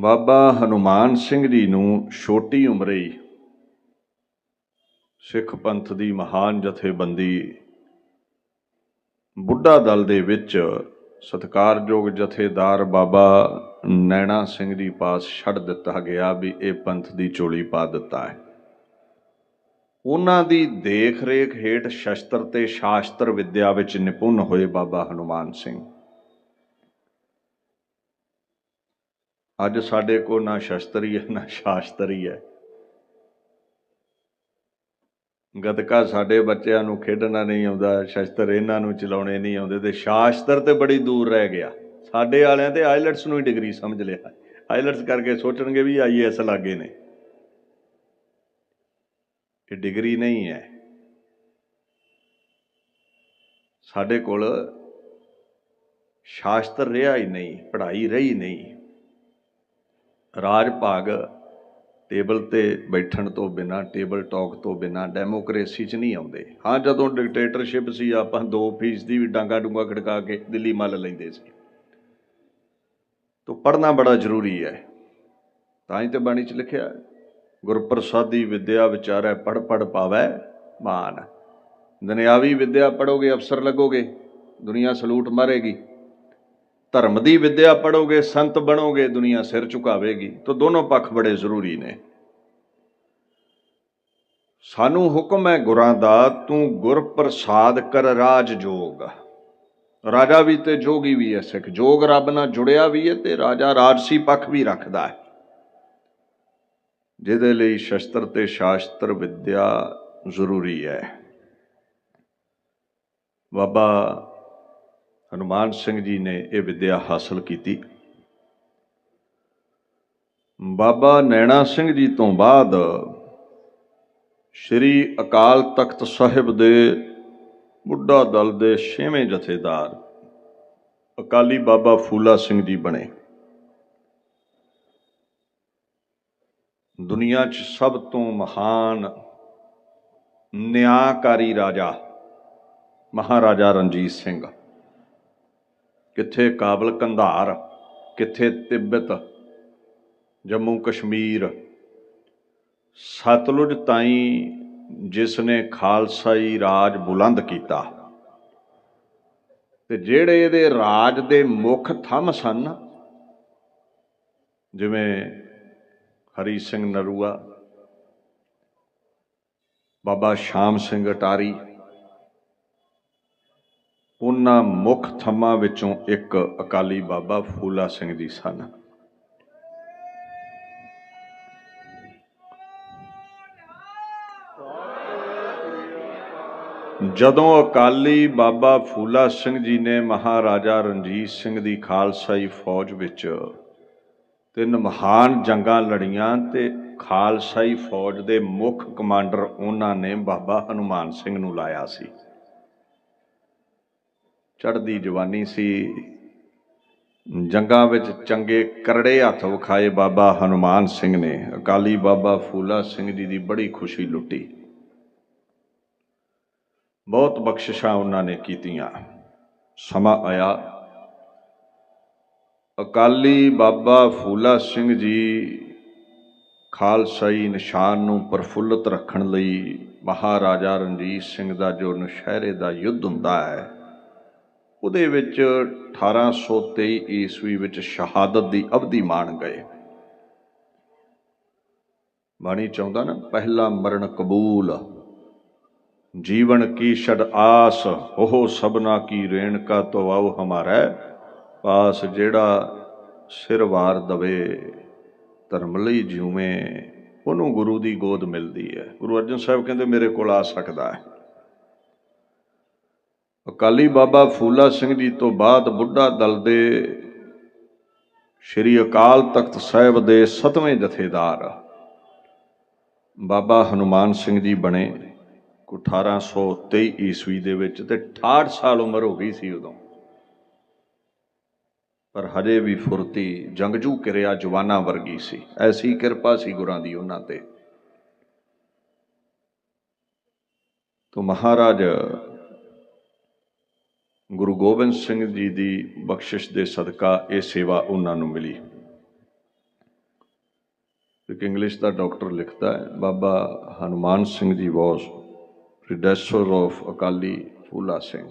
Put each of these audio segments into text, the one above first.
ਬਾਬਾ ਹਨੂਮਾਨ ਸਿੰਘ ਜੀ ਨੂੰ ਛੋਟੀ ਉਮਰੇ ਹੀ ਸਿੱਖ ਪੰਥ ਦੀ ਮਹਾਨ ਜਥੇਬੰਦੀ ਬੁੱਢਾ ਦਲ ਦੇ ਵਿੱਚ ਸਤਿਕਾਰਯੋਗ ਜਥੇਦਾਰ ਬਾਬਾ ਨੈਣਾ ਸਿੰਘ ਜੀ ਪਾਸ ਛੱਡ ਦਿੱਤਾ ਗਿਆ ਵੀ ਇਹ ਪੰਥ ਦੀ ਚੋਲੀ ਪਾ ਦਿੱਤਾ ਹੈ। ਉਹਨਾਂ ਦੀ ਦੇਖ ਰੇਖ ਹੇਠ ਸ਼ਸਤਰ ਤੇ ਸ਼ਾਸਤਰ ਵਿੱਦਿਆ ਵਿੱਚ ਨਿਪੁੰਨ ਹੋਏ ਬਾਬਾ ਹਨੂਮਾਨ ਸਿੰਘ। ਅੱਜ ਸਾਡੇ ਕੋਲ ਨਾ ਸ਼ਸਤਰ ਹੀ ਹੈ ਨਾ ਸ਼ਾਸਤਰ ਹੀ। ਹੈ ਗਤਕਾ ਸਾਡੇ ਬੱਚਿਆਂ ਨੂੰ ਖੇਡਣਾ ਨਹੀਂ ਆਉਂਦਾ, ਸ਼ਸਤਰ ਇਹਨਾਂ ਨੂੰ ਚਲਾਉਣੇ ਨਹੀਂ ਆਉਂਦੇ ਤੇ ਸ਼ਾਸਤਰ ਤੇ ਬੜੀ ਦੂਰ ਰਹਿ ਗਿਆ। ਸਾਡੇ ਵਾਲਿਆਂ ਤੇ ਆਈਲੈਟਸ ਨੂੰ ਹੀ ਡਿਗਰੀ ਸਮਝ ਲਿਆ। ਆਈਲੈਟਸ ਕਰਕੇ ਸੋਚਣਗੇ ਵੀ ਆਈਐਸ ਲਾਗੇ ਨੇ। ਇਹ ਡਿਗਰੀ ਨਹੀਂ ਹੈ। ਸਾਡੇ ਕੋਲ ਸ਼ਾਸਤਰ ਰਿਹਾ ਹੀ ਨਹੀਂ, ਪੜ੍ਹਾਈ ਰਹੀ ਨਹੀਂ। ਰਾਜ ਭਾਗ ਟੇਬਲ ਤੇ ਬੈਠਣ ਤੋਂ ਬਿਨਾ, ਟੇਬਲ ਟਾਕ ਤੋਂ ਬਿਨਾ ਡੈਮੋਕ੍ਰੇਸੀ 'ਚ ਨਹੀਂ ਆਉਂਦੇ। ਹਾਂ, ਜਦੋਂ ਡਿਕਟੇਟਰਸ਼ਿਪ ਸੀ, ਆਪਾਂ 2% ਦੀ ਵੀ ਡਾਂਗਾ ਡੂੰਗਾ ਖੜਕਾ ਕੇ ਦਿੱਲੀ ਮੱਲ ਲੈਂਦੇ ਸੀ। ਤੋਂ, ਪੜ੍ਹਨਾ ਬੜਾ ਜ਼ਰੂਰੀ ਹੈ। ਤਾਂ ਹੀ ਤੇ ਬਾਣੀ 'ਚ ਲਿਖਿਆ, ਗੁਰਪ੍ਰਸਾਦੀ ਵਿਦਿਆ ਵਿਚਾਰੈ ਪੜ ਪੜ ਪਾਵੈ ਮਾਨ। ਦੁਨਿਆਵੀ ਵਿਦਿਆ ਪੜੋਗੇ ਅਫਸਰ ਲੱਗੋਗੇ, ਦੁਨੀਆ ਸਲੂਟ ਮਾਰੇਗੀ। ਧਰਮ ਦੀ ਵਿਦਿਆ ਪੜੋਗੇ ਸੰਤ ਬਣੋਗੇ, ਦੁਨੀਆ ਸਿਰ ਝੁਕਾਵੇਗੀ। ਤਾਂ ਦੋਨੋਂ ਪੱਖ ਬੜੇ ਜ਼ਰੂਰੀ ਨੇ। ਸਾਨੂੰ ਹੁਕਮ ਹੈ ਗੁਰਾਂ ਦਾ, ਤੂੰ ਗੁਰ ਪ੍ਰਸਾਦ ਕਰ ਰਾਜ ਜੋਗ। ਰਾਜਾ ਵੀ ਤੇ ਜੋਗੀ ਵੀ ਹੈ ਸਿੱਖ। ਜੋਗ ਰੱਬ ਨਾਲ ਜੁੜਿਆ ਵੀ ਹੈ ਤੇ ਰਾਜਾ ਰਾਜਸੀ ਪੱਖ ਵੀ ਰੱਖਦਾ ਹੈ। ਜਿਹਦੇ ਲਈ ਸ਼ਸਤਰ ਤੇ ਸ਼ਾਸਤਰ ਵਿੱਦਿਆ ਜ਼ਰੂਰੀ ਹੈ। ਬਾਬਾ ਹਨੂਮਾਨ ਸਿੰਘ ਜੀ ਨੇ ਇਹ ਵਿਦਿਆ ਹਾਸਲ ਕੀਤੀ। ਬਾਬਾ ਨੈਣਾ ਸਿੰਘ ਜੀ ਤੋਂ ਬਾਅਦ ਸ੍ਰੀ ਅਕਾਲ ਤਖਤ ਸਾਹਿਬ ਦੇ ਬੁੱਢਾ ਦਲ ਦੇ ਛੇਵੇਂ ਜਥੇਦਾਰ ਅਕਾਲੀ ਬਾਬਾ ਫੂਲਾ ਸਿੰਘ ਜੀ ਬਣੇ। ਦੁਨੀਆ 'ਚ ਸਭ ਤੋਂ ਮਹਾਨ ਨਿਆਂਕਾਰੀ ਰਾਜਾ ਮਹਾਰਾਜਾ ਰਣਜੀਤ ਸਿੰਘ। ਕਿੱਥੇ ਕਾਬਲ ਕੰਧਾਰ, ਕਿੱਥੇ ਤਿੱਬਤ, ਜੰਮੂ ਕਸ਼ਮੀਰ। ਸਤਲੁਜ ਤਾਈ ਜਿਸ ਨੇ ਖਾਲਸਾਈ ਰਾਜ ਬੁਲੰਦ ਕੀਤਾ। ਤੇ ਜਿਹੜੇ ਇਹਦੇ ਰਾਜ ਦੇ ਮੁੱਖ ਥੰਮ ਸਨ, ਜਿਵੇਂ ਹਰੀ ਸਿੰਘ ਨਰੂਆ, ਬਾਬਾ ਸ਼ਾਮ ਸਿੰਘ ਅਟਾਰੀ ਉਹਨਾਂ ਮੁੱਖ ਥੰਮਾਂ ਵਿੱਚੋਂ ਇੱਕ ਅਕਾਲੀ ਬਾਬਾ ਫੂਲਾ ਸਿੰਘ ਜੀ ਸਨ। ਜਦੋਂ ਅਕਾਲੀ ਬਾਬਾ ਫੂਲਾ ਸਿੰਘ ਜੀ ਨੇ ਮਹਾਰਾਜਾ ਰਣਜੀਤ ਸਿੰਘ ਦੀ ਖਾਲਸਾਈ ਫੌਜ ਵਿੱਚ ਤਿੰਨ ਮਹਾਨ ਜੰਗਾਂ ਲੜੀਆਂ ਤੇ ਖਾਲਸਾਈ ਫੌਜ ਦੇ ਮੁੱਖ ਕਮਾਂਡਰ ਉਹਨਾਂ ਨੇ ਬਾਬਾ ਹਨੂਮਾਨ ਸਿੰਘ ਨੂੰ ਲਾਇਆ ਸੀ। ਚੜ੍ਹਦੀ ਜਵਾਨੀ ਸੀ। ਜੰਗਾਂ ਵਿੱਚ ਚੰਗੇ ਕਰੜੇ ਹੱਥ ਵਿਖਾਏ ਬਾਬਾ ਹਨੂਮਾਨ ਸਿੰਘ ਨੇ। ਅਕਾਲੀ ਬਾਬਾ ਫੂਲਾ ਸਿੰਘ ਜੀ ਦੀ ਬੜੀ ਖੁਸ਼ੀ ਲੁੱਟੀ। ਬਹੁਤ ਬਖਸ਼ਿਸ਼ਾਂ ਉਹਨਾਂ ਨੇ ਕੀਤੀਆਂ। ਸਮਾਂ ਆਇਆ। ਅਕਾਲੀ ਬਾਬਾ ਫੂਲਾ ਸਿੰਘ ਜੀ ਖਾਲਸਾਈ ਨਿਸ਼ਾਨ ਨੂੰ ਪ੍ਰਫੁੱਲਤ ਰੱਖਣ ਲਈ ਮਹਾਰਾਜਾ ਰਣਜੀਤ ਸਿੰਘ ਦਾ ਜੋ ਨਸ਼ਹਿਰੇ ਦਾ ਯੁੱਧ ਹੁੰਦਾ ਹੈ ਉਹਦੇ ਵਿੱਚ 1823 ਈਸਵੀ ਵਿੱਚ ਸ਼ਹਾਦਤ ਦੀ ਅਵਧੀ ਮਾਣ ਗਏ। ਬਾਣੀ ਚਾਹੁੰਦਾ ਨਾ, ਪਹਿਲਾ ਮਰਨ ਕਬੂਲ, ਜੀਵਨ ਕੀ ਛੜ ਆਸ, ਉਹ ਸਭਨਾ ਕੀ ਰੇਣਕਾ ਤੋ ਆਉ ਹਮਾਰਾ, ਪਾਸ ਜਿਹੜਾ ਸਿਰ ਵਾਰ ਦਵੇ, ਧਰਮ ਲਈ ਜਿਉਵੇਂ, ਉਹਨੂੰ ਗੁਰੂ ਦੀ ਗੋਦ ਮਿਲਦੀ ਹੈ। ਗੁਰੂ ਅਰਜਨ ਸਾਹਿਬ ਕਹਿੰਦੇ, ਮੇਰੇ ਕੋਲ ਆ ਸਕਦਾ ਹੈ। ਅਕਾਲੀ ਬਾਬਾ ਫੂਲਾ ਸਿੰਘ ਜੀ ਤੋਂ ਬਾਅਦ ਬੁੱਢਾ ਦਲ ਦੇ ਸ੍ਰੀ ਅਕਾਲ ਤਖਤ ਸਾਹਿਬ ਦੇ ਸਤਵੇਂ ਜਥੇਦਾਰ ਬਾਬਾ ਹਨੂਮਾਨ ਸਿੰਘ ਜੀ ਬਣੇ ਕੋ 1823 ਈਸਵੀ ਦੇ ਵਿੱਚ ਤੇ 68 ਸਾਲ ਉਮਰ ਹੋ ਗਈ ਸੀ ਉਦੋਂ। ਪਰ ਹਜੇ ਵੀ ਫੁਰਤੀ, ਜੰਗਜੂ ਕਿਰਿਆ ਜਵਾਨਾਂ ਵਰਗੀ ਸੀ। ਐਸੀ ਕਿਰਪਾ ਸੀ ਗੁਰਾਂ ਦੀ ਉਹਨਾਂ ਤੇ। ਤੋ ਮਹਾਰਾਜ ਗੁਰੂ ਗੋਬਿੰਦ ਸਿੰਘ ਜੀ ਦੀ ਬਖਸ਼ਿਸ਼ ਦੇ ਸਦਕਾ ਇਹ ਸੇਵਾ ਉਹਨਾਂ ਨੂੰ ਮਿਲੀ। ਇੱਕ ਇੰਗਲਿਸ਼ ਦਾ ਡਾਕਟਰ ਲਿਖਦਾ ਹੈ, Baba Hanuman Singh ji was predecessor of Akali Phoola Singh.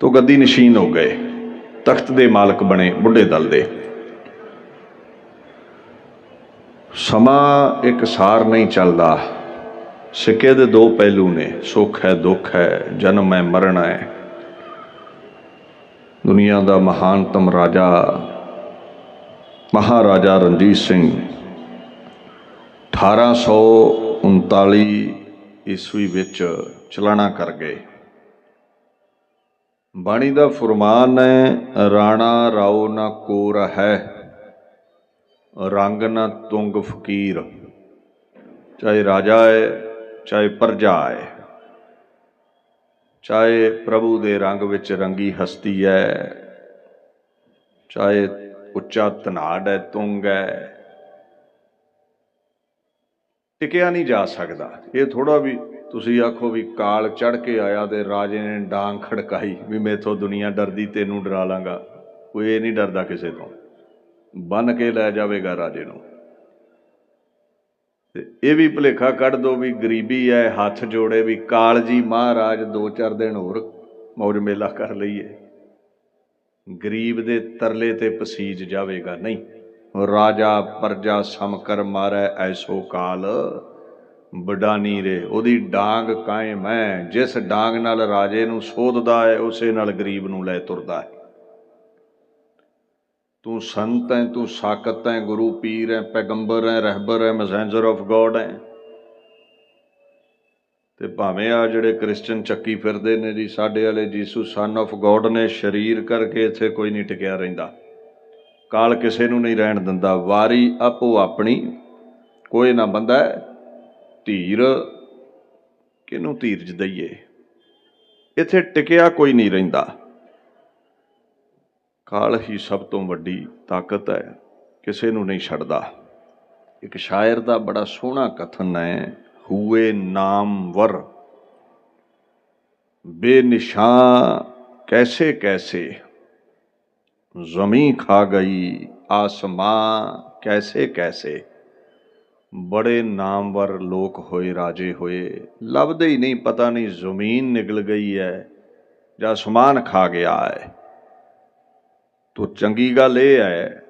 ਤੋਂ ਗੱਦੀ ਨਸ਼ੀਨ ਹੋ ਗਏ, ਤਖਤ ਦੇ ਮਾਲਕ ਬਣੇ ਬੁੱਢੇ ਦਲ ਦੇ। ਸਮਾਂ ਇੱਕ ਸਾਰ ਨਹੀਂ ਚੱਲਦਾ। ਸਿੱਕੇ ਦੇ ਦੋ ਪਹਿਲੂ ਨੇ, ਸੁੱਖ ਹੈ, ਦੁੱਖ ਹੈ, ਜਨਮ ਹੈ, ਮਰਨ ਹੈ। ਦੁਨੀਆ ਦਾ ਮਹਾਨਤਮ ਰਾਜਾ, ਮਹਾਰਾਜਾ ਰਣਜੀਤ ਸਿੰਘ। 1839 ਈਸਵੀ ਵਿੱਚ ਚਲਾਣਾ ਕਰ ਗਏ। ਬਾਣੀ ਦਾ ਫਰਮਾਨ ਹੈ, ਰਾਣਾ ਰਾਓ ਨਾ ਕੋਰ ਹੈ, ਰੰਗ ਨਾ ਤੁੰਗ ਫਕੀਰ। ਚਾਹੇ ਰਾਜਾ ਹੈ, ਚਾਹੇ ਪ੍ਰਜਾ ਹੈ। ਚਾਹੇ ਪ੍ਰਭੂ ਦੇ ਰੰਗ ਵਿੱਚ ਰੰਗੀ ਹਸਤੀ ਹੈ ਚਾਹੇ ਉੱਚਾ ਧਨਾੜ ਹੈ ਤੁੰਗ ਹੈ ਟਿਕਿਆ ਨਹੀਂ ਜਾ ਸਕਦਾ। ਇਹ ਥੋੜਾ ਵੀ ਤੁਸੀਂ ਆਖੋ ਵੀ ਕਾਲ ਚੜ ਕੇ ਆਇਆ ਤੇ ਰਾਜੇ ਨੇ ਡਾਂਗ ਖੜਕਾਈ ਵੀ ਮੇਥੋਂ ਦੁਨੀਆ ਡਰਦੀ, ਤੈਨੂੰ ਡਰਾ ਲਾਂਗਾ। ਕੋਈ ਇਹ ਨਹੀਂ ਡਰਦਾ ਕਿਸੇ ਤੋਂ। ਬੰਨ ਕੇ ਲੈ ਜਾਵੇਗਾ ਰਾਜੇ ਨੂੰ। ਤੇ ਇਹ ਵੀ ਭੁਲੇਖਾ ਕੱਢ ਦੋ ਵੀ ਗਰੀਬੀ ਹੈ, ਹੱਥ ਜੋੜੇ ਵੀ ਕਾਲਜੀ ਮਹਾਰਾਜ ਦੋ ਚਾਰ ਦਿਨ ਹੋਰ ਮੌਜ ਮੇਲਾ ਕਰ ਲਈਏ। ਗਰੀਬ ਦੇ ਤਰਲੇ ਤੇ ਪਸੀਜ ਜਾਵੇਗਾ ਨਹੀਂ। ਰਾਜਾ ਪਰਜਾ ਸਮਕਰ ਮਾਰੈ ਐਸੋ ਕਾਲ। ਬਡਾਨੀ ਰੇ, ਉਹਦੀ ਡਾਂਗ ਕਾਇਮ ਹੈ। ਜਿਸ ਡਾਂਗ ਨਾਲ ਰਾਜੇ ਨੂੰ ਸੋਧਦਾ ਹੈ, ਉਸੇ ਨਾਲ ਗਰੀਬ ਨੂੰ ਲੈ ਤੁਰਦਾ ਹੈ। ਤੂੰ ਸੰਤ ਹੈ, ਤੂੰ ਸਾਕਤ ਹੈ, ਗੁਰੂ ਪੀਰ ਹੈ, ਪੈਗੰਬਰ ਹੈ, ਰਹਿਬਰ ਹੈ ਮੈਸੇਂਜਰ ਆਫ ਗੋਡ ਹੈ। ਤੇ ਭਾਵੇਂ ਆ ਜਿਹੜੇ ਕ੍ਰਿਸਚੀਅਨ ਚੱਕੀ ਫਿਰਦੇ ਨੇ ਜੀ, ਸਾਡੇ ਵਾਲੇ ਜੀਸੂ ਸਨ ਆਫ ਗੋਡ ਨੇ ਸ਼ਰੀਰ ਕਰਕੇ ਇੱਥੇ ਕੋਈ ਨਹੀਂ ਟਿਕਿਆ ਰਹਿੰਦਾ। ਕਾਲ ਕਿਸੇ ਨੂੰ ਨਹੀਂ ਰਹਿਣ ਦਿੰਦਾ। ਵਾਰੀ ਆਪੋ ਆਪਣੀ, ਕੋਈ ਨਾ ਬੰਦਾ ਧੀਰ, ਕਿਹਨੂੰ ਧੀਰਜ ਦਈਏ? ਇੱਥੇ ਟਿਕਿਆ ਕੋਈ ਨਹੀਂ ਰਹਿੰਦਾ। ਕਾਲ ਹੀ ਸਭ ਤੋਂ ਵੱਡੀ ਤਾਕਤ ਹੈ, ਕਿਸੇ ਨੂੰ ਨਹੀਂ ਛੱਡਦਾ। ਇੱਕ ਸ਼ਾਇਰ ਦਾ ਬੜਾ ਸੋਹਣਾ ਕਥਨ ਹੈ, ਹੂਏ ਨਾਮਵਰ ਬੇਨਿਸ਼ਾਨ ਕੈਸੇ ਕੈਸੇ? ਜ਼ਮੀਂ ਖਾ ਗਈ ਆਸਮਾਂ ਕੈਸੇ ਕੈਸੇ? ਬੜੇ ਨਾਮਵਰ ਲੋਕ ਹੋਏ, ਰਾਜੇ ਹੋਏ। ਲੱਭਦੇ ਹੀ ਨਹੀਂ, ਪਤਾ ਨਹੀਂ ਜ਼ਮੀਨ ਨਿਕਲ ਗਈ ਹੈ ਜਾਂ ਅਸਮਾਨ ਖਾ ਗਿਆ ਹੈ। ਤੋ ਚੰਗੀ ਗੱਲ ਇਹ ਹੈ,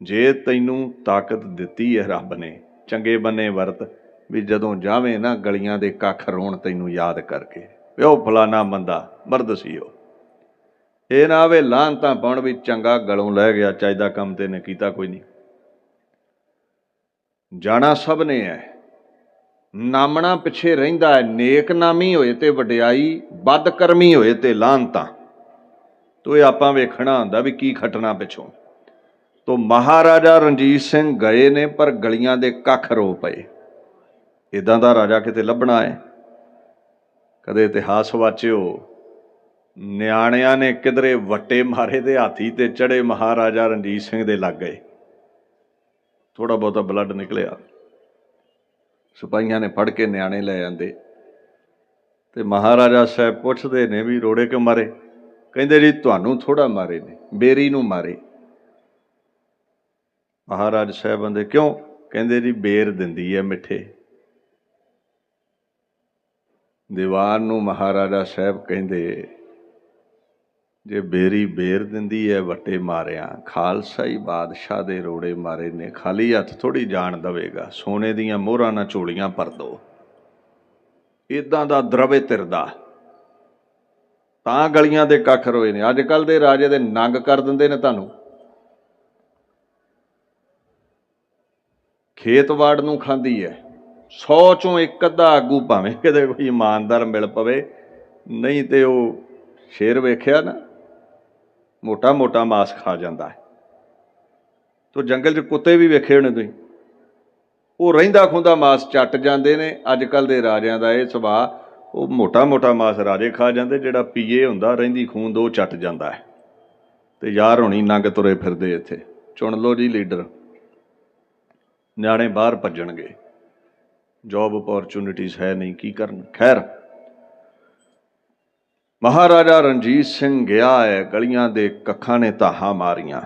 ਜੇ ਤੈਨੂੰ ਤਾਕਤ ਦਿੱਤੀ ਹੈ ਰੱਬ ਨੇ, ਚੰਗੇ ਬੰਨੇ ਵਰਤ, ਵੀ ਜਦੋਂ ਜਾਵੇਂ ਨਾ ਗਲੀਆਂ ਦੇ ਕੱਖ ਰੋਣ ਤੈਨੂੰ ਯਾਦ ਕਰਕੇ, ਵੀ ਉਹ ਫਲਾਣਾ ਬੰਦਾ, ਮਰਦ ਸੀ ਉਹ। ਇਹ ਨਾ ਆਵੇ ਲਾਂਤਾਂ ਪਾਉਣ ਵੀ ਚੰਗਾ ਗਲੋਂ ਲੈ ਗਿਆ, ਚਾਹੀਦਾ ਕੰਮ ਤੇ ਨੇ ਕੀਤਾ ਕੋਈ ਨਹੀਂ। ਜਾਣਾ ਸਭ ਨੇ ਹੈ ਨਾਮਣਾ ਪਿੱਛੇ ਰਹਿੰਦਾ ਹੈ ਨੇਕ ਨਾਮੀ ਹੋਏ ਤੇ ਵਡਿਆਈ ਬਦ ਕਰਮੀ ਹੋਏ ਤੇ ਲਾਂਤਾਂ ਤੋ ਇਹ ਆਪਾਂ ਵੇਖਣਾ ਹੁੰਦਾ ਵੀ ਕੀ ਖਟਣਾ ਪਿੱਛੋਂ। ਤੋ ਮਹਾਰਾਜਾ ਰਣਜੀਤ ਸਿੰਘ ਗਏ ਨੇ, ਪਰ ਗਲੀਆਂ ਦੇ ਕੱਖ ਰੋ ਪਏ। ਇਦਾਂ ਦਾ ਰਾਜਾ ਕਿਤੇ ਲੱਭਣਾ ਹੈ? ਕਦੇ ਇਤਿਹਾਸ ਵਾਚਿਓ, ਨਿਆਣਿਆਂ ਨੇ ਕਿਧਰੇ ਵੱਟੇ ਮਾਰੇ ਦੇ ਹਾਥੀ ਤੇ ਚੜੇ ਮਹਾਰਾਜਾ ਰਣਜੀਤ ਸਿੰਘ ਦੇ ਲੱਗ ਗਏ। ਥੋੜਾ ਬਹੁਤਾ ਬਲੱਡ ਨਿਕਲਿਆ। ਸਿਪਾਹੀਆਂ ਨੇ ਫੜ ਕੇ ਨਿਆਣੇ ਲੈ ਜਾਂਦੇ ਤੇ ਮਹਾਰਾਜਾ ਸਾਹਿਬ ਪੁੱਛਦੇ ਨੇ ਵੀ ਰੋੜੇ ਕਿਉਂ ਮਾਰੇ? ਕਹਿੰਦੇ ਜੀ, ਤੁਹਾਨੂੰ ਥੋੜਾ ਮਾਰੇ ਨੇ ਬੇਰੀ ਨੂੰ ਮਾਰੇ। ਮਹਾਰਾਜ ਸਾਹਿਬ ਬੰਦੇ ਕਿਉਂ? ਕਹਿੰਦੇ ਜੀ, ਬੇਰ ਦਿੰਦੀ ਹੈ ਮਿੱਠੇ। ਦੀਵਾਨ ਨੂੰ ਮਹਾਰਾਜਾ ਸਾਹਿਬ ਕਹਿੰਦੇ, ਜੇ ਬੇਰੀ ਬੇਰ ਦਿੰਦੀ ਹੈ ਵੱਟੇ ਮਾਰਿਆ ਖਾਲਸਾ ਹੀ ਬਾਦਸ਼ਾਹ ਦੇ ਰੋੜੇ ਮਾਰੇ ਨੇ, ਖਾਲੀ ਹੱਥ ਥੋੜੀ ਜਾਣ ਦਵੇਗਾ, ਸੋਨੇ ਦੀਆਂ ਮੋਹਰਾਂ ਨਾਲ ਚੋਲੀਆਂ ਭਰ ਦੋ। ਇਦਾਂ ਦਾ ਦਰਵੇ ਤਿਰਦਾ ਤਾਂ ਗਲੀਆਂ ਦੇ ਕੱਖ ਰੋਏ ਨੇ। ਅੱਜ ਕੱਲ ਦੇ ਰਾਜੇ ਦੇ ਨੰਗ ਕਰ ਦਿੰਦੇ ਨੇ ਤੁਹਾਨੂੰ। ਖੇਤਵਾੜ ਨੂੰ ਖਾਂਦੀ ਹੈ 100 ਚੋਂ ਇੱਕ ਅੱਧਾ ਆਗੂ ਭਾਵੇਂ ਕਿਤੇ ਕੋਈ ਇਮਾਨਦਾਰ ਮਿਲ ਪਵੇ, ਨਹੀਂ ਤੇ ਉਹ ਸ਼ੇਰ ਵੇਖਿਆ ਨਾ ਮੋਟਾ ਮੋਟਾ ਮਾਸ ਖਾ ਜਾਂਦਾ ਹੈ ਤੋ ਜੰਗਲ 'ਚ ਕੁੱਤੇ ਵੀ ਵੇਖੇ ਹੋਣੇ ਤੁਸੀਂ। ਉਹ ਰਹਿੰਦਾ ਖੁੰਦਾ ਮਾਸ ਚੱਟ ਜਾਂਦੇ ਨੇ। ਅੱਜ ਕੱਲ ਦੇ ਰਾਜਿਆਂ ਦਾ ਇਹ ਸੁਭਾਅ ਉਹ ਮੋਟਾ ਮੋਟਾ ਮਾਸ ਰਾਜੇ ਖਾ ਜਾਂਦੇ, ਜਿਹੜਾ ਪੀਏ ਹੁੰਦਾ, ਰਹਿੰਦੀ ਖੂਨ ਦੋ ਚੱਟ ਜਾਂਦਾ ਹੈ। ਤੇ ਯਾਰ ਹੋਣੀ ਨੰਗ ਤੁਰੇ ਫਿਰਦੇ ਇੱਥੇ। ਚੁਣ ਲਓ ਜੀ ਲੀਡਰ। ਨਿਆਣੇ ਬਾਹਰ ਭੱਜਣਗੇ। ਜੌਬ ਅਪੋਰਚੁਨਿਟੀਜ਼ ਹੈ ਨਹੀਂ, ਕੀ ਕਰਨ? ਖੈਰ। ਮਹਾਰਾਜਾ ਰਣਜੀਤ ਸਿੰਘ ਗਿਆ ਹੈ, ਗਲੀਆਂ ਦੇ ਕੱਖਾਂ ਨੇ ਧਾਹਾਂ ਮਾਰੀਆਂ।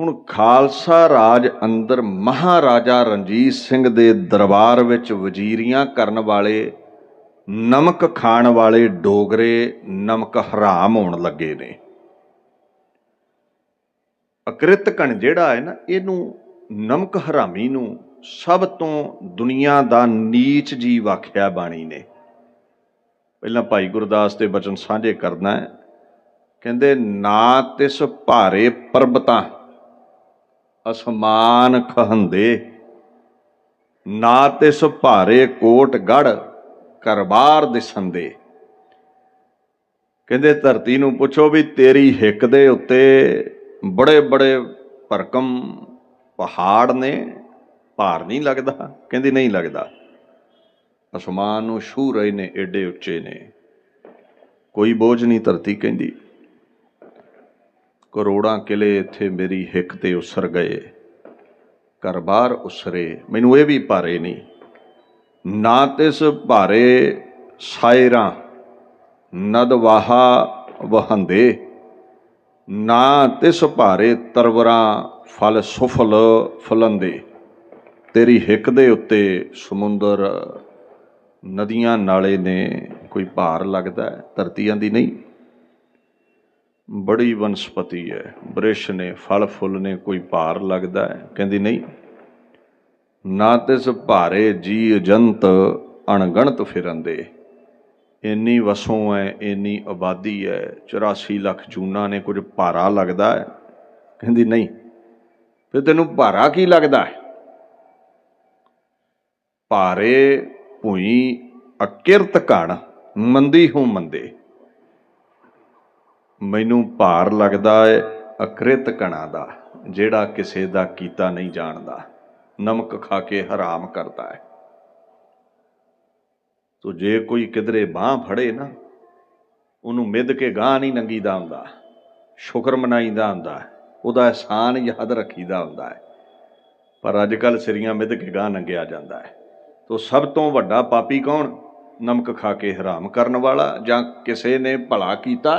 ਹੁਣ ਖਾਲਸਾ ਰਾਜ ਅੰਦਰ ਮਹਾਰਾਜਾ ਰਣਜੀਤ ਸਿੰਘ ਦੇ ਦਰਬਾਰ ਵਿੱਚ ਵਜ਼ੀਰੀਆਂ ਕਰਨ ਵਾਲੇ, ਨਮਕ ਖਾਣ ਵਾਲੇ ਡੋਗਰੇ ਨਮਕ ਹਰਾਮ ਹੋਣ ਲੱਗੇ ਨੇ। ਅਕ੍ਰਿਤਕਣ ਜਿਹੜਾ ਹੈ ਨਾ, ਇਹਨੂੰ ਨਮਕ ਹਰਾਮੀ ਨੂੰ ਸਭ ਤੋਂ ਦੁਨੀਆ ਦਾ ਨੀਚ ਜੀਵ ਆਖਿਆ ਬਾਣੀ ਨੇ। ਪਹਿਲਾਂ ਭਾਈ ਗੁਰਦਾਸ ਦੇ ਬਚਨ ਸਾਂਝੇ ਕਰਨਾ ਹੈ। ਕਹਿੰਦੇ, ਨਾ ਤਿਸ ਭਾਰੇ ਪਰਬਤਾਂ। ਅਸਮਾਨ ਖਹੰਦੇ। ਨਾ ਤਿਸ ਭਾਰੇ ਕੋਟ ਗੜ ਕਰਬਾਰ ਦਿਸੰਦੇ। ਕਹਿੰਦੇ, ਧਰਤੀ ਨੂੰ ਪੁੱਛੋ ਵੀ ਤੇਰੀ ਹਿੱਕ ਦੇ ਉੱਤੇ ਬੜੇ ਬੜੇ ਭਰਕਮ ਪਹਾੜ ਨੇ। ਭਾਰ ਨਹੀਂ ਲੱਗਦਾ। ਕਹਿੰਦੀ, ਨਹੀਂ ਲੱਗਦਾ। ਅਸਮਾਨ ਨੂੰ ਛੂ ਰਹੇ ਨੇ, ਏਡੇ ਉੱਚੇ ਨੇ। ਕੋਈ ਬੋਝ ਨਹੀਂ ਧਰਤੀ, ਕਹਿੰਦੀ। ਕਰੋੜਾਂ ਕਿਲੇ ਇੱਥੇ ਮੇਰੀ ਹਿੱਕ ਤੇ ਉਸਰ ਗਏ। ਘਰ ਬਾਹਰ ਉਸਰੇ, ਮੈਨੂੰ ਇਹ ਵੀ ਭਾਰੇ ਨਹੀਂ। ਨਾ ਤਿਸ ਭਾਰੇ ਸਾਇਰਾਂ, ਨਦ ਵਾਹਾ ਵਹੰਦੇ। ਨਾ ਤਿਸ ਭਾਰੇ ਤਰਵਰਾਂ ਫਲ ਸੁਫਲ ਫਲੰਦੇ। ਤੇਰੀ ਹਿੱਕ ਦੇ ਉੱਤੇ ਸਮੁੰਦਰ, ਨਦੀਆਂ ਨਾਲੇ ਨੇ ਕੋਈ ਭਾਰ ਲੱਗਦਾ, ਧਰਤੀਆਂ ਦੀ ਨਹੀਂ। ਬੜੀ ਵਨਸਪਤੀ ਹੈ। ਬ੍ਰਿਸ਼ ਨੇ, ਫਲ ਫੁੱਲ ਨੇ ਕੋਈ ਭਾਰ ਲੱਗਦਾ ਹੈ? ਕਹਿੰਦੀ ਨਹੀਂ। ਨਾ ਤਿਸ ਭਾਰੇ ਜੀ ਜੰਤ ਅਣਗਣਤ ਫਿਰੰਦੇ। ਇੰਨੀ ਵਸੋਂ ਹੈ ਇੰਨੀ ਆਬਾਦੀ ਹੈ 84 ਲੱਖ ਜੂਨਾ ਨੇ ਕੁਝ ਭਾਰਾ ਲੱਗਦਾ ਹੈ? ਕਹਿੰਦੀ ਨਹੀਂ। ਫਿਰ ਤੈਨੂੰ ਭਾਰਾ ਕੀ ਲੱਗਦਾ ਹੈ? ਭਾਰੇ ਭੂਈ ਅਕਿਰਤ ਘਣ, ਮੰਦੀ ਹੂੰ ਮੰਦੇ। ਮੈਨੂੰ ਭਾਰ ਲੱਗਦਾ ਹੈ ਅਕ੍ਰਿਤ ਕਣਾ ਦਾ, ਜਿਹੜਾ ਕਿਸੇ ਦਾ ਕੀਤਾ ਨਹੀਂ ਜਾਣਦਾ। ਨਮਕ ਖਾ ਕੇ ਹਰਾਮ ਕਰਦਾ ਹੈ ਤੋ ਜੇ ਕੋਈ ਕਿਧਰੇ ਬਾਹ ਫੜੇ ਨਾ, ਉਹਨੂੰ ਮਿੱਧ ਕੇ ਗਾਂ ਨਹੀਂ ਨੰਗੀਦਾ ਹੁੰਦਾ। ਸ਼ੁਕਰ ਮਨਾਈਦਾ ਹੁੰਦਾ। ਉਹਦਾ ਅਹਿਸਾਨ ਯਾਦ ਰੱਖੀਦਾ ਹੁੰਦਾ ਹੈ ਪਰ ਅੱਜ ਕੱਲ ਸਿਰੀਆਂ ਮਿੱਧ ਕੇ ਗਾਂ ਨੰਗਿਆ ਜਾਂਦਾ ਹੈ ਤੋ ਸਭ ਤੋਂ ਵੱਡਾ ਪਾਪੀ ਕੌਣ? ਨਮਕ ਖਾ ਕੇ ਹਰਾਮ ਕਰਨ ਵਾਲਾ ਜਾਂ ਕਿਸੇ ਨੇ ਭਲਾ ਕੀਤਾ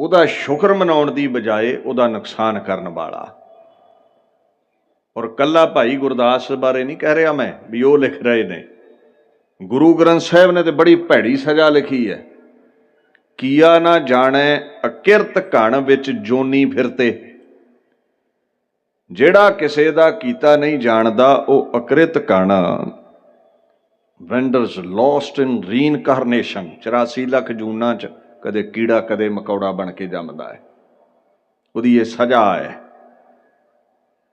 ਉਹਦਾ ਸ਼ੁਕਰ ਮਨਾਉਣ ਦੀ ਬਜਾਏ ਉਹਦਾ ਨੁਕਸਾਨ ਕਰਨ ਵਾਲਾ। ਔਰ ਕੱਲਾ ਭਾਈ ਗੁਰਦਾਸ ਬਾਰੇ ਨਹੀਂ ਕਹਿ ਰਿਹਾ ਮੈਂ, ਵੀ ਉਹ ਲਿਖ ਰਹੇ ਨੇ। ਗੁਰੂ ਗ੍ਰੰਥ ਸਾਹਿਬ ਨੇ ਤੇ ਬੜੀ ਭੈੜੀ ਸਜ਼ਾ ਲਿਖੀ ਹੈ। ਕੀਆ ਨਾ ਜਾਣੈ ਅਕਿਰਤ ਘਣ ਵਿੱਚ ਜੋਨੀ ਫਿਰਤੇ। ਜਿਹੜਾ ਕਿਸੇ ਦਾ ਕੀਤਾ ਨਹੀਂ ਜਾਣਦਾ, ਉਹ ਅਕ੍ਰਿਤ ਘਣ। Wanders lost in reincarnation 84 lakh ਜੂਨਾਂ ਚ। ਕਦੇ ਕੀੜਾ, ਕਦੇ ਮਕੌੜਾ ਬਣ ਕੇ ਜੰਮਦਾ ਹੈ। ਉਹਦੀ ਇਹ ਸਜ਼ਾ ਹੈ।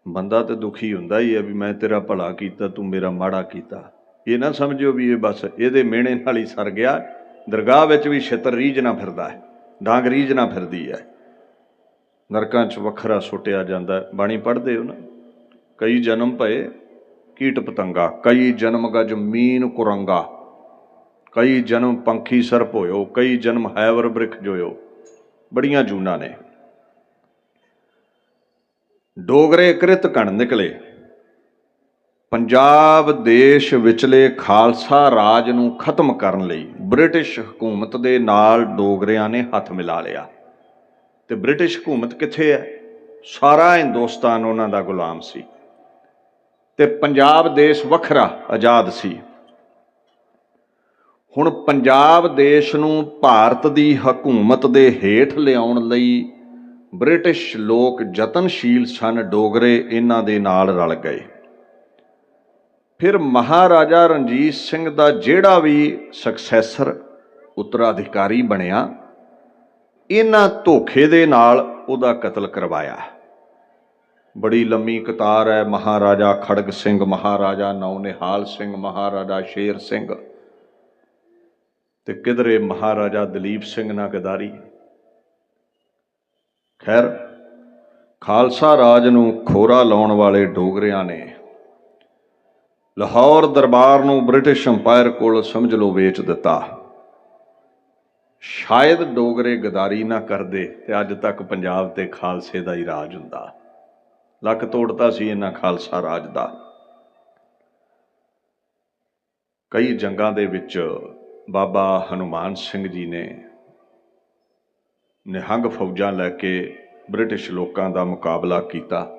ਬੰਦਾ ਤੇ ਦੁਖੀ ਹੁੰਦਾ ਹੀ ਹੈ ਵੀ ਮੈਂ ਤੇਰਾ ਭਲਾ ਕੀਤਾ, ਤੂੰ ਮੇਰਾ ਮਾੜਾ ਕੀਤਾ। ਇਹ ਨਾ ਸਮਝਿਓ ਵੀ ਇਹ ਬਸ ਇਹਦੇ ਮਿਹਣੇ ਨਾਲ ਹੀ ਸਰ ਗਿਆ। ਦਰਗਾਹ ਵਿੱਚ ਵੀ ਛਿੱਤਰ ਰੀਝਣਾ ਫਿਰਦਾ ਹੈ, ਡਾਂਗ ਰੀਝਣਾ ਫਿਰਦੀ ਹੈ। ਨਰਕਾਂ 'ਚ ਵੱਖਰਾ ਸੁੱਟਿਆ ਜਾਂਦਾ ਬਾਣੀ ਪੜ੍ਹਦੇ ਹੋ ਨਾ? ਕਈ ਜਨਮ ਭਏ ਕੀਟ ਪਤੰਗਾ, ਕਈ ਜਨਮ ਗਜ ਮੀਨ ਕੁਰੰਗਾ। ਕਈ ਜਨਮ ਪੰਖੀ ਸਰਪ ਹੋਇਓ, ਕਈ ਜਨਮ ਹੈਵਰ ਬ੍ਰਿਖ ਜੋਇਓ। ਬੜੀਆਂ ਜੂਨਾਂ ਨੇ। ਡੋਗਰੇ ਕ੍ਰਿਤ ਕਣ ਨਿਕਲੇ। ਪੰਜਾਬ ਦੇਸ਼ ਵਿਚਲੇ ਖਾਲਸਾ ਰਾਜ ਨੂੰ ਖਤਮ ਕਰਨ ਲਈ ਬ੍ਰਿਟਿਸ਼ ਹਕੂਮਤ ਦੇ ਨਾਲ ਡੋਗਰਿਆਂ ਨੇ ਹੱਥ ਮਿਲਾ ਲਿਆ। ਤੇ ਬ੍ਰਿਟਿਸ਼ ਹਕੂਮਤ ਕਿੱਥੇ ਹੈ? ਸਾਰਾ ਹਿੰਦੁਸਤਾਨ ਉਹਨਾਂ ਦਾ ਗੁਲਾਮ ਸੀ। ਤੇ ਪੰਜਾਬ ਦੇਸ਼ ਵੱਖਰਾ ਆਜ਼ਾਦ ਸੀ। ਹੁਣ ਪੰਜਾਬ ਦੇਸ਼ ਨੂੰ ਭਾਰਤ ਦੀ ਹਕੂਮਤ ਦੇ ਹੇਠ ਲਿਆਉਣ ਲਈ ਬ੍ਰਿਟਿਸ਼ ਲੋਕ ਯਤਨਸ਼ੀਲ ਸਨ, ਡੋਗਰੇ ਇਹਨਾਂ ਦੇ ਨਾਲ ਰਲ ਗਏ। ਫਿਰ ਮਹਾਰਾਜਾ ਰਣਜੀਤ ਸਿੰਘ ਦਾ ਜਿਹੜਾ ਵੀ ਸਕਸੈਸਰ ਉੱਤਰਾਧਿਕਾਰੀ ਬਣਿਆ, ਇਹਨਾਂ ਧੋਖੇ ਦੇ ਨਾਲ ਉਹਦਾ ਕਤਲ ਕਰਵਾਇਆ। ਬੜੀ ਲੰਮੀ ਕਤਾਰ ਹੈ, ਮਹਾਰਾਜਾ ਖੜਗ ਸਿੰਘ, ਮਹਾਰਾਜਾ ਨੌਨਿਹਾਲ ਸਿੰਘ, ਮਹਾਰਾਜਾ ਸ਼ੇਰ ਸਿੰਘ। ਤੇ ਕਿਧਰੇ ਮਹਾਰਾਜਾ ਦਲੀਪ ਸਿੰਘ ਨਾ ਗਦਾਰੀ ਖੈਰ, ਖਾਲਸਾ ਰਾਜ ਨੂੰ ਖੋਰਾ ਲਾਉਣ ਵਾਲੇ ਡੋਗਰਿਆਂ ਨੇ ਲਾਹੌਰ ਦਰਬਾਰ ਨੂੰ ਬ੍ਰਿਟਿਸ਼ ਅੰਪਾਇਰ ਕੋਲ ਸਮਝ ਲਓ ਵੇਚ ਦਿੱਤਾ। ਸ਼ਾਇਦ ਡੋਗਰੇ ਗਦਾਰੀ ਨਾ ਕਰਦੇ ਤੇ ਅੱਜ ਤੱਕ ਪੰਜਾਬ ਤੇ ਖਾਲਸੇ ਦਾ ਹੀ ਰਾਜ ਹੁੰਦਾ। ਲੱਕ ਤੋੜਤਾ ਸੀ ਇਹਨਾਂ ਖਾਲਸਾ ਰਾਜ ਦਾ। ਕਈ ਜੰਗਾਂ ਦੇ ਵਿੱਚ ਬਾਬਾ ਹਨੂਮਾਨ ਸਿੰਘ ਜੀ ਨੇ ਨਿਹੰਗ ਫੌਜਾਂ ਲੈ ਕੇ ਬ੍ਰਿਟਿਸ਼ ਲੋਕਾਂ ਦਾ ਮੁਕਾਬਲਾ ਕੀਤਾ।